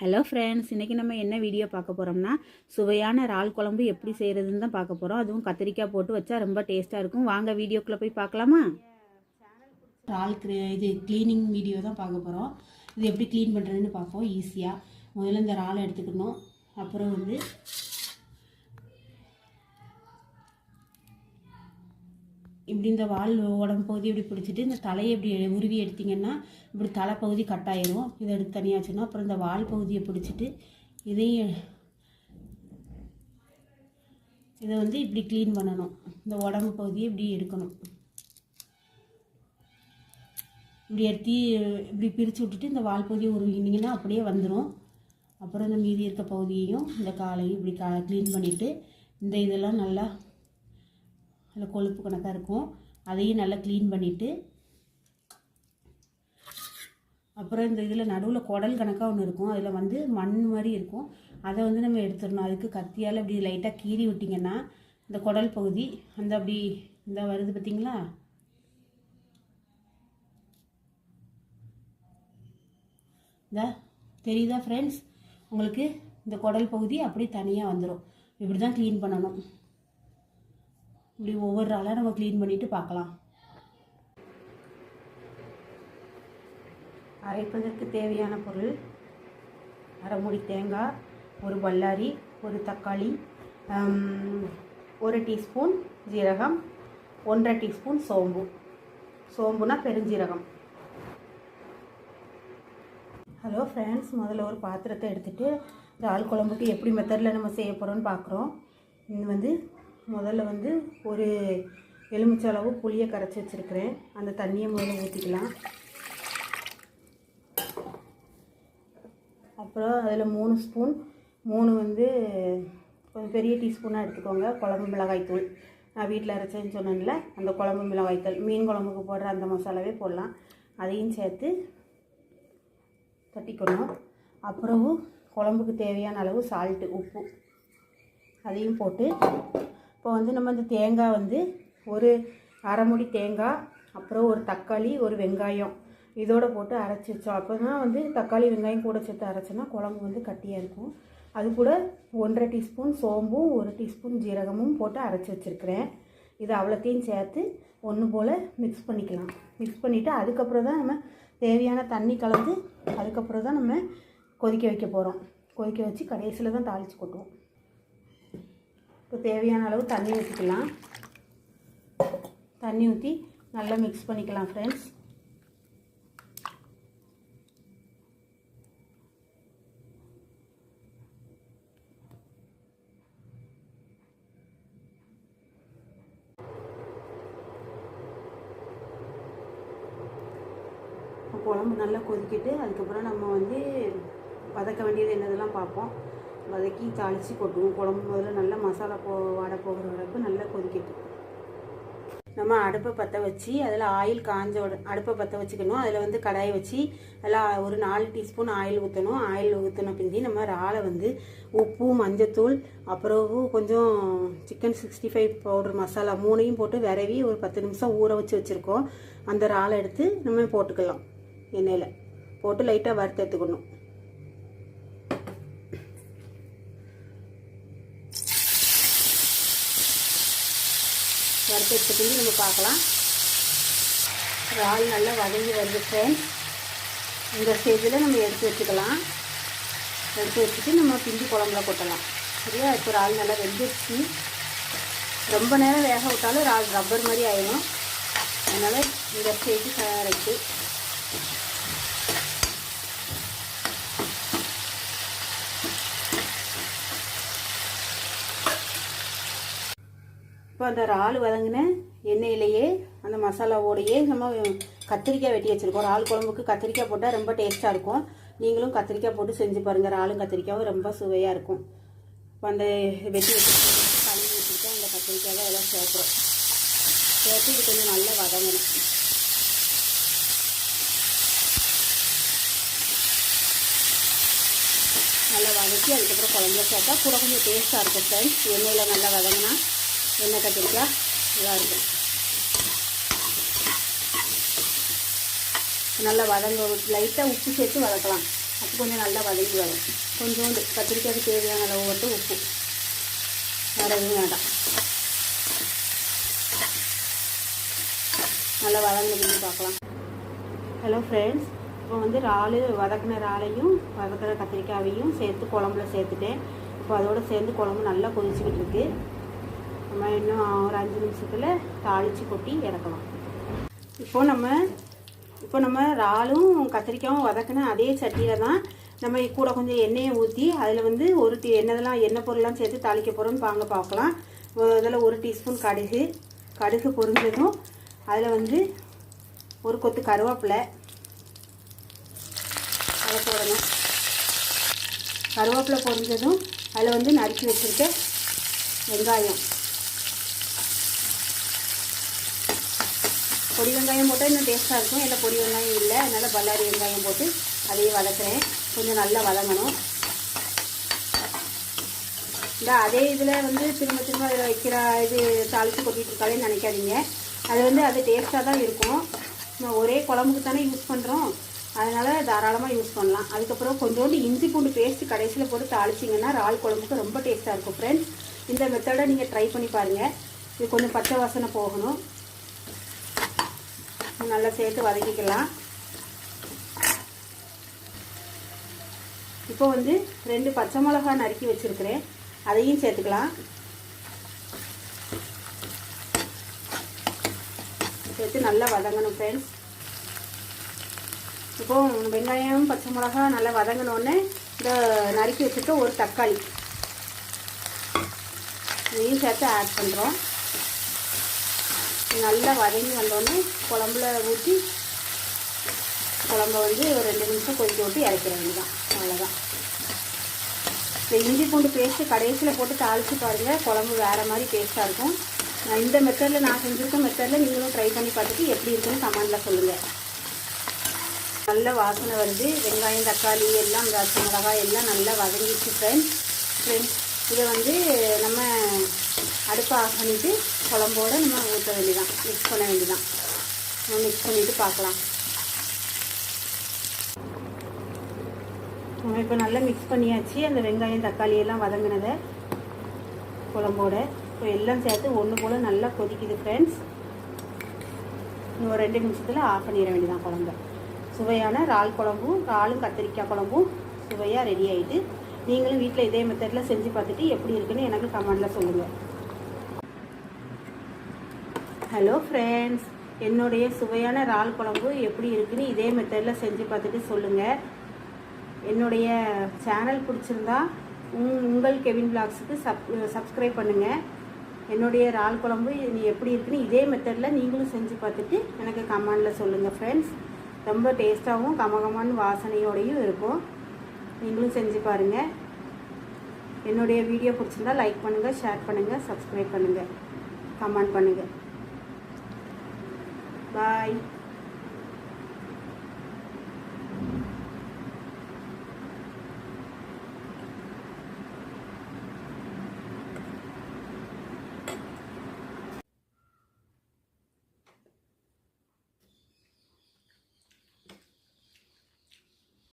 Hello friends இன்றைக்கி நம்ம என்ன வீடியோ பார்க்க போகிறோம்னா சுவையான இறால் குழம்பு எப்படி செய்கிறதுன்னு தான் பார்க்க போகிறோம் அதுவும் கத்திரிக்காய் போட்டு வச்சா ரொம்ப டேஸ்ட்டாக இருக்கும். வாங்க வீடியோக்குள்ளே போய் பார்க்கலாமா? இறால் இது க்ளீனிங் வீடியோ தான் பார்க்க போகிறோம் இது எப்படி க்ளீன் பண்ணுறதுன்னு பார்ப்போம். ஈஸியாக முதல்ல இந்த இறாலை எடுத்துக்கணும். அப்புறம் வந்து இப்படி இந்த வால் உடம்பு பகுதி இப்படி பிடிச்சிட்டு இந்த தலையை இப்படி உருவி எடுத்திங்கன்னா இப்படி தலைப்பகுதி கட் ஆயிரும். இதை எடுத்து தனியாக வச்சுக்கணும் அப்புறம் இந்த வால் பகுதியை பிடிச்சிட்டு இதையும் இதை வந்து இப்படி க்ளீன் பண்ணணும். இந்த உடம்பு பகுதியை இப்படி எடுக்கணும். இப்படி எடுத்து இப்படி பிரித்து விட்டுட்டு இந்த வால் பகுதியை உருவினீங்கன்னா அப்படியே வந்துடும் அப்புறம் இந்த மீதி இருக்க பகுதியையும் இந்த காலையும் இப்படி கா க்ளீன் பண்ணிவிட்டு இந்த இதெல்லாம் நல்லா அதில் கொழுப்பு கணக்காக இருக்கும். அதையும் நல்லா க்ளீன் பண்ணிவிட்டு அப்புறம் இந்த இதில் நடுவில் குடல் கணக்காக ஒன்று இருக்கும். அதில் வந்து மண் மாதிரி இருக்கும். அதை வந்து நம்ம எடுத்துடணும். அதுக்கு கத்தியால் இப்படி லைட்டாக கீறி விட்டிங்கன்னா இந்த குடல் பகுதி அந்த அப்படி இந்த வருது பார்த்திங்களா இந்த தெரியுதா ஃப்ரெண்ட்ஸ் உங்களுக்கு இந்த குடல் பகுதி அப்படி தனியாக வந்துடும் இப்படி தான் க்ளீன் பண்ணணும். இப்படி ஒவ்வொரு ஆளாக நம்ம க்ளீன் பண்ணிவிட்டு பார்க்கலாம். அரைப்பதற்கு தேவையான பொருள் அரைமுடி தேங்காய் ஒரு பல்லாரி ஒரு தக்காளி ஒரு டீஸ்பூன் ஜீரகம் ஒன்றரை டீஸ்பூன் சோம்பு. சோம்புனா பெருஞ்சீரகம். ஹலோ ஃப்ரெண்ட்ஸ் முதல்ல ஒரு பாத்திரத்தை எடுத்துகிட்டு இறால் குழம்புக்கு எப்படி மெத்தடில் நம்ம செய்ய போகிறோம்னு பார்க்குறோம். இது வந்து முதல்ல வந்து ஒரு எலுமிச்சை அளவு புளியை கரைச்சி வச்சுருக்கிறேன். அந்த தண்ணியை முதல்ல ஊற்றிக்கலாம் அப்புறம் அதில் மூணு ஸ்பூன் மூணு வந்து கொஞ்சம் பெரிய டீஸ்பூனாக எடுத்துக்கோங்க. குழம்பு மிளகாய் தூள். நான் வீட்டில் அரைச்சேன்னு சொன்னேன்ல அந்த குழம்பு மிளகாய் தூள். மீன் குழம்புக்கு போடுற அந்த மசாலாவே போடலாம். அதையும் சேர்த்து தட்டிக்கணும். அப்புறம் குழம்புக்கு தேவையான அளவு சால்ட்டு உப்பு அதையும் போட்டு இப்போ வந்து நம்ம இந்த தேங்காய் வந்து ஒரு அரை முடி தேங்காய் அப்புறம் ஒரு தக்காளி ஒரு வெங்காயம் இதோடு போட்டு அரைச்சி வச்சோம். அப்போ தான் வந்து தக்காளி வெங்காயம் கூட சேர்த்து அரைச்சோன்னா குழம்பு வந்து கட்டியாக இருக்கும். அது கூட ஒன்றரை டீஸ்பூன் சோம்பும் ஒரு டீஸ்பூன் ஜீரகமும் போட்டு அரைச்சி வச்சுருக்கிறேன். இது அவ்வளோத்தையும் சேர்த்து ஒன்று போல் மிக்ஸ் பண்ணிக்கலாம். மிக்ஸ் பண்ணிவிட்டு அதுக்கப்புறம் தான் நம்ம தேவையான தண்ணி கலந்து அதுக்கப்புறம் தான் நம்ம கொதிக்க வைக்க போகிறோம் கொதிக்க வச்சு கடைசியில் தான் தாளித்து கொட்டுவோம். இப்போ தேவையான அளவு தண்ணி ஊற்றிக்கலாம். தண்ணி ஊற்றி நல்லா மிக்ஸ் பண்ணிக்கலாம் ஃப்ரெண்ட்ஸ் குழம்பு நல்லா கொதிக்கிட்டு அதுக்கப்புறம் நம்ம வந்து வதக்க வேண்டியது என்னதெல்லாம் பார்ப்போம். வதக்கி தாளித்து கொட்டுவோம் குழம்பு முதல்ல நல்லா மசாலா போ வாட போகிற அளவுக்கு நல்லா கொதிக்கட்டும். நம்ம அடுப்பை பற்ற வச்சு அதில் ஆயில் காஞ்ச அடுப்பை பற்ற வச்சுக்கணும். அதில் வந்து கடாயை வச்சு அதில் ஒரு நாலு டீஸ்பூன் ஆயில் ஊற்றணும் ஆயில் ஊற்றின பிந்தி நம்ம இறாலை வந்து உப்பு மஞ்சத்தூள் அப்புறம் கொஞ்சம் chicken sixty five powder masala மூணையும் போட்டு விரவி ஒரு பத்து நிமிஷம் ஊற வச்சு வச்சுருக்கோம். அந்த இறாலை எடுத்து நம்ம போட்டுக்கலாம். எண்ணெயில். போட்டு லைட்டாக வறுத்து எடுத்துக்கணும். வறுத்து எடுத்துட்டு நம்ம பார்க்கலாம். இறால் நல்லா வதங்கி வருது ஃப்ரெண்ட்ஸ் இந்த ஸ்டேஜில் நம்ம எடுத்து வச்சுக்கலாம். எடுத்து வச்சுட்டு நம்ம பிஞ்சு குழம்புல கொட்டலாம். சரியா? இப்போ இறால் நல்லா வெந்துருச்சு. ரொம்ப நேரம் வேக விட்டாலும் இறால் ரப்பர் மாதிரி ஆயிடும். அதனால் இந்த ஸ்டேஜ் கரெக்டு இப்போ அந்த இறால் வதங்கின எண்ணெயிலேயே அந்த மசாலாவோடையே நம்ம கத்திரிக்காய் வெட்டி வச்சுருக்கோம். இறால் குழம்புக்கு கத்திரிக்காய் போட்டால் ரொம்ப டேஸ்ட்டாக இருக்கும். நீங்களும் கத்திரிக்காய் போட்டு செஞ்சு பாருங்கள் இறாலும் கத்திரிக்காயும் ரொம்ப சுவையாக இருக்கும். இப்போ அந்த வெட்டி வச்சுருக்கோம் கழுவி வச்சுருக்கோம் அந்த கத்திரிக்காயை எல்லாம் சேர்க்குறோம். சேர்த்து இது கொஞ்சம் நல்லா வதங்கணும். நல்லா வதக்கி அதுக்கப்புறம் குழம்புல சேர்த்தா கூட கொஞ்சம் டேஸ்ட்டாக இருக்கும் ஃப்ரெண்ட்ஸ் எண்ணெயில் நல்லா வதங்கினா. எண்ணெய் கத்திரிக்காய் நல்லா இருக்கும். நல்லா வதங்க லைட்டாக உப்பு சேர்த்து வதக்கலாம். அப்போ கொஞ்சம் நல்லா வதங்கி வரும். கொஞ்சோண்டு கத்திரிக்காய்க்கு தேவையான அளவு மட்டும் உப்பு. வேறு எதுவும் வேண்டாம். நல்லா வதங்கினது பார்க்கலாம். ஹலோ ஃப்ரெண்ட்ஸ் இப்போ வந்து இறால் வதக்கின இறாலையும் வதக்கிற கத்திரிக்காயையும் சேர்த்து குழம்புல சேர்த்துட்டேன். இப்போ அதோடு சேர்ந்து குழம்பு நல்லா கொதிச்சுக்கிட்டு இருக்குது நம்ம இன்னும் ஒரு அஞ்சு நிமிஷத்தில் தாளித்து கொட்டி இறக்கலாம். இப்போ நம்ம இப்போ நம்ம இறாலும் கத்திரிக்காயும் வதக்கின அதே சட்டியில் தான் நம்ம கூட கொஞ்சம் எண்ணெயை ஊற்றி அதில் வந்து ஒரு டீ என்னதெல்லாம் எண்ணெய் பொருள்லாம் சேர்த்து தாளிக்க போகிறோம்னு வாங்க பார்க்கலாம் அதில் ஒரு டீஸ்பூன் கடுகு கடுகு பொரிஞ்சதும் அதில் வந்து ஒரு கொத்து கருவேப்பிலை. அதை போடணும் கருவேப்பிலை பொரிஞ்சதும் அதில் வந்து நறுக்கி வச்சுருக்க வெங்காயம். பொடி வெங்காயம் போட்டால் இன்னும் டேஸ்ட்டாக இருக்கும். இல்லை பொடி வெங்காயம் இல்லை. அதனால் பல்லாரி வெங்காயம் போட்டு அதையும் வளர்க்குறேன் கொஞ்சம் நல்லா வதங்கணும். இந்த அதே இதில் வந்து திரும்ப திரும்ப அதில் வைக்கிற இது தாளித்து கொட்டிகிட்டு இருக்காளேன்னு நினைக்காதீங்க. அது வந்து அது டேஸ்ட்டாக தான் இருக்கும். நம்ம ஒரே குழம்புக்கு தானே யூஸ் பண்ணுறோம் அதனால் தாராளமாக யூஸ் பண்ணலாம். அதுக்கப்புறம் கொஞ்சோண்டு இஞ்சி பூண்டு பேஸ்ட் கடைசியில் போட்டு தாளிச்சிங்கன்னா இறால் குழம்புக்கு ரொம்ப டேஸ்ட்டாக இருக்கும் ஃப்ரெண்ட்ஸ் இந்த மெத்தடை நீங்கள் ட்ரை பண்ணி பாருங்கள் இது கொஞ்சம் பச்சை வாசனை போகணும். நல்லா சேர்த்து வதக்கிக்கலாம். இப்போ வந்து ரெண்டு பச்சை மிளகா நறுக்கி வச்சுருக்கிறேன். அதையும் சேர்த்துக்கலாம். சேர்த்து நல்லா வதங்கணும் ஃப்ரெண்ட்ஸ் இப்போ வெங்காயம் பச்சை மிளகா நல்லா வதங்கினோடனே இந்த நறுக்கி வச்சுட்டு ஒரு தக்காளி. இதையும் சேர்த்து ஆட் பண்ணுறோம் நல்லா வதங்கி வந்தோடனே குழம்புல ஊற்றி குழம்ப வந்து ஒரு ரெண்டு நிமிஷம் கொதிக்க விட்டு இறக்கிற வேண்டியதான் அவ்வளோதான் இந்த இஞ்சி பூண்டு பேஸ்ட்டு கடைசியில் போட்டு தாளித்து பாருங்கள் குழம்பு வேறு மாதிரி டேஸ்ட்டாக இருக்கும். நான் இந்த மெத்தடில் நான் செஞ்சுருக்க மெத்தடில் நீங்களும் ட்ரை பண்ணி பார்த்துட்டு எப்படி இருக்குன்னு கமெண்டில் சொல்லுங்கள் நல்ல வாசனை வருது வெங்காயம் தக்காளி எல்லாம் பச்சை மிளகாய் எல்லாம் நல்லா வதங்கிடுச்சு ஃப்ரெண்ட்ஸ் ஃப்ரெண்ட்ஸ் இதை வந்து நம்ம அடுப்பை ஆஃப் பண்ணிவிட்டு குழம்போடு நம்ம ஊற்ற வேண்டியதான் மிக்ஸ் பண்ண வேண்டியதான் நம்ம மிக்ஸ் பண்ணிவிட்டு பார்க்கலாம். நம்ம இப்போ நல்லா மிக்ஸ் பண்ணியாச்சு. அந்த வெங்காயம் தக்காளி எல்லாம் வதங்கினதை குழம்போட. இப்போ எல்லாம் சேர்த்து ஒன்று போல் நல்லா கொதிக்குது ஃப்ரெண்ட்ஸ் இன்னும் ஒரு ரெண்டு நிமிஷத்தில் ஆஃப் பண்ணிட வேண்டியதான் குழம்பு. சுவையான இறால் குழம்பும் இறாலும் கத்திரிக்காய் குழம்பும் சுவையாக ரெடி ஆகிட்டு நீங்களும் வீட்டில் இதே மெத்தடில் செஞ்சு பார்த்துட்டு எப்படி இருக்குன்னு எனக்கு கமெண்டில் சொல்லுங்கள் ஹலோ ஃப்ரெண்ட்ஸ் என்னுடைய சுவையான இறால் குழம்பு எப்படி இருக்குன்னு இதே மெத்தடில் செஞ்சு பார்த்துட்டு சொல்லுங்கள் என்னுடைய சேனல் பிடிச்சிருந்தா உங் உங்கள் கெவின் பிளாக்ஸுக்கு சப் சப்ஸ்கிரைப் பண்ணுங்கள் என்னுடைய இறால் குழம்பு இது எப்படி இருக்குன்னு இதே மெத்தடில் நீங்களும் செஞ்சு பார்த்துட்டு எனக்கு கமெண்டில் சொல்லுங்கள் ஃப்ரெண்ட்ஸ் ரொம்ப டேஸ்ட்டாகவும் கமகமான வாசனையோடையும் இருக்கும். நீங்களும் செஞ்சு பாருங்கள் என்னுடைய வீடியோ பிடிச்சிருந்தா லைக் பண்ணுங்கள் ஷேர் பண்ணுங்கள் சப்ஸ்கிரைப் பண்ணுங்கள் கமெண்ட் பண்ணுங்கள் பாய்